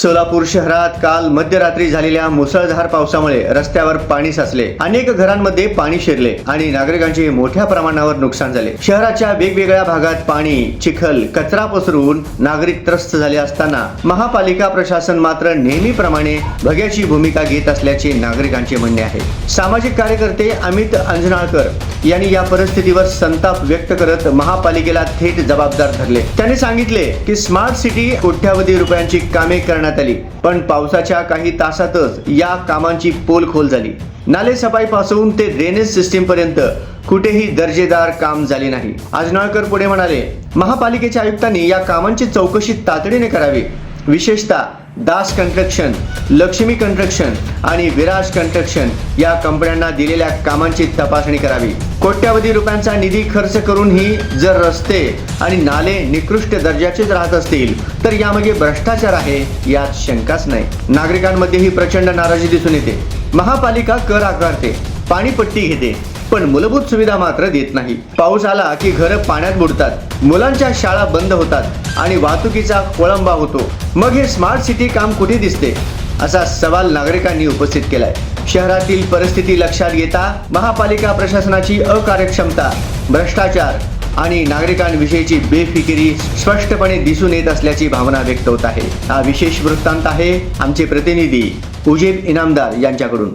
सोलापूर शहरात काल मध्यरात्री झालेल्या मुसळधार पावसामुळे रस्त्यावर पाणी साचले. अनेक घरांमध्ये पाणी शिरले आणि नागरिकांचे मोठ्या प्रमाणावर नुकसान झाले. शहराच्या वेगवेगळ्या भागात पाणी चिखल कचरा पसरून नागरिक त्रस्त झाले असताना महापालिका प्रशासन मात्र नेहमीप्रमाणे भग्याची भूमिका घेत असल्याचे नागरिकांचे म्हणणे आहे. सामाजिक कार्यकर्ते अमित अंजनाळकर यांनी या परिस्थितीवर संताप व्यक्त करत महापालिकेला थेट जबाबदार धरले. त्यांनी सांगितले की स्मार्ट सिटी कोट्यावधी रुपयांची कामे करण्यात आली. पण पावसाच्या काही तासातच या कामांची पोलखोल झाली. नाले सफाई पासून ते ड्रेनेज सिस्टीम पर्यंत कुठेही दर्जेदार काम झाले नाही. आजनाळकर पुढे म्हणाले महापालिकेच्या आयुक्तांनी या कामांची चौकशी तातडीने करावी. विशेषतः दास कन्स्ट्रक्शन लक्ष्मी कन्स्ट्रक्शन आणि विराज कन्स्ट्रक्शन या कंपन्यांना दिलेल्या कामांची तपासणी करावी. कोट्यावधी रुपयांचा निधी खर्च करूनही जर रस्ते आणि नाले निकृष्ट दर्जाचेच राहत असतील तर यामागे भ्रष्टाचार आहे यात शंकाच नाही. नागरिकांमध्येही प्रचंड नाराजी दिसून येते. महापालिका कर आकारते पाणीपट्टी घेते पण मूलभूत सुविधा मात्र देत नाही. पाऊस आला की घरं पाण्यात बुडतात. मुलांच्या शाळा बंद होतात आणि वाहतुकीचा कोळंबा होतो. मग हे स्मार्ट सिटी काम कुठे दिसते? असा सवाल नागरिकांनी उपस्थित केलाय. शहरातील परिस्थिती लक्षात घेता महापालिका प्रशासनाची अकार्यक्षमता भ्रष्टाचार आणि नागरिकांविषयीची बेफिकिरी स्पष्टपणे दिसून येत असल्याची भावना व्यक्त होत आहे. हा विशेष वृत्तांत आहे आमचे प्रतिनिधी उजेब इनामदार यांच्याकडून.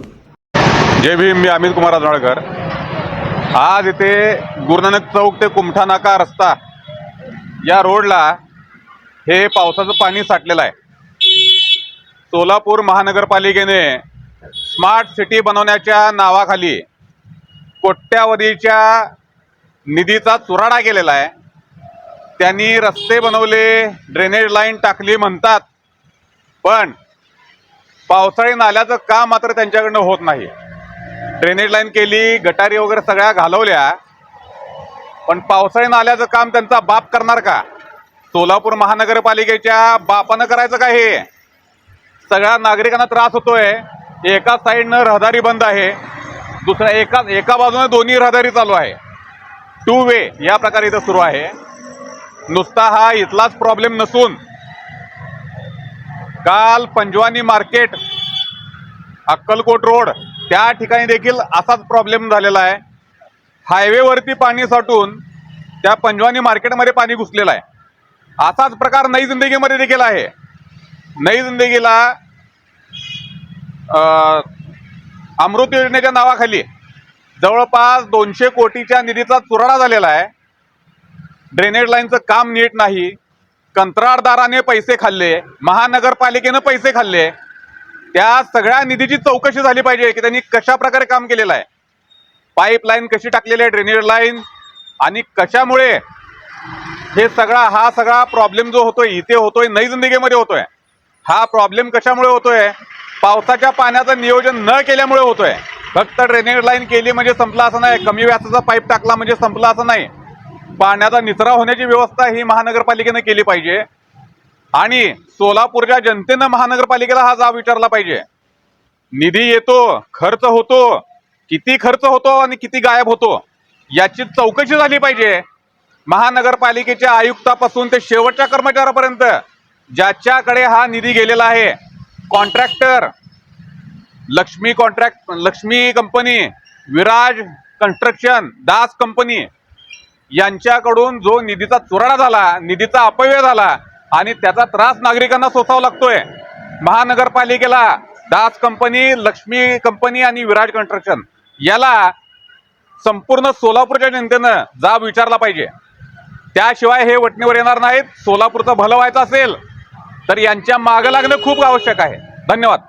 जय भीम मी अमित कुमार आजवाळकर. आज इथे गुरुनानक चौक ते कुमठा नाका रस्ता या रोडला हे पावसाचं पाणी साठलेलं आहे. सोलापूर महानगरपालिकेने स्मार्ट सिटी बनवण्याच्या नावाखाली कोट्यावधीच्या निधीचा चुराडा केलेला आहे. त्यांनी रस्ते बनवले ड्रेनेज लाईन टाकली म्हणतात पण पावसाळी नाल्याचं काम मात्र त्यांच्याकडनं होत नाही. ड्रेनेज लाईन केली गटारी वगैरे सगळ्या घालवल्या. पण पावसाळी नाल्याचं काम त्यांचा बाप करणार का? सोलापूर महानगरपालिकेच्या बापानं करायचं का हे? सगळ्या नागरिकांना त्रास होतोय. एका साईडनं रहदारी बंद आहे. दुसऱ्या एका एका बाजूने दोन्ही रहदारी चालू आहे. टू वे या प्रकारे इथं सुरू आहे. नुसता हा इथलाच प्रॉब्लेम नसून काल पंजवानी मार्केट अक्कलकोट रोड त्या ठिकाणी देखील असाच प्रॉब्लेम झालेला आहे. हायवेवरती पाणी साठून त्या पंजवानी मार्केटमध्ये पाणी घुसलेलं आहे. असाच प्रकार नई जिंदगीमध्ये देखील आहे. नई जिंदगीला अमृत योजनेच्या नावाखाली जवळपास दोनशे कोटीच्या निधीचा चुराडा झालेला आहे. ड्रेनेज लाईनचं काम नीट नाही. कंत्राटदाराने पैसे खाल्ले. महानगरपालिकेनं पैसे खाल्ले. त्या सगळ्या निधीची चौकशी झाली पाहिजे की त्यांनी कशा प्रकारे काम केलेलं आहे. पाईपलाईन कशी टाकलेली आहे ड्रेनेज लाईन आणि कशामुळे हे सगळा हा सगळा प्रॉब्लेम जो होतोय इथे होतोय नई जिंदगीमध्ये होतोय हा प्रॉब्लेम कशामुळे होतोय? पावसाच्या पाण्याचं नियोजन न केल्यामुळे होतोय. फक्त ड्रेनेज लाईन केली म्हणजे संपला असं नाही कमी व्यासाचा पाईप टाकला म्हणजे संपला असं नाही. पाण्याचा निचरा होण्याची व्यवस्था ही महानगरपालिकेनं केली पाहिजे. आणि सोलापूरच्या जनतेनं महानगरपालिकेला हा जाब विचारला पाहिजे. निधी येतो खर्च होतो किती खर्च होतो आणि किती गायब होतो याची चौकशी झाली पाहिजे. महानगरपालिकेच्या आयुक्तापासून ते शेवटच्या कर्मचाऱ्यापर्यंत ज्याच्याकडे हा निधी गेलेला आहे. Contractor Lakshmi contract Lakshmi company Viraj construction Das company यांच्याकडून जो निधीचा चुराडा झाला निधीचा अपव्यय झाला आणि त्याचा त्रास नागरिकांना सोसावा लागतोय. महानगरपालिकेला दास कंपनी लक्ष्मी कंपनी आणि विराट कन्स्ट्रक्शन याला संपूर्ण सोलापूरच्या जनतेनं जाब विचारला पाहिजे. त्याशिवाय हे वटणीवर येणार नाहीत. सोलापूरचं भलं व्हायचं असेल तर यांच्या मागं लागणं खूप आवश्यक आहे. धन्यवाद.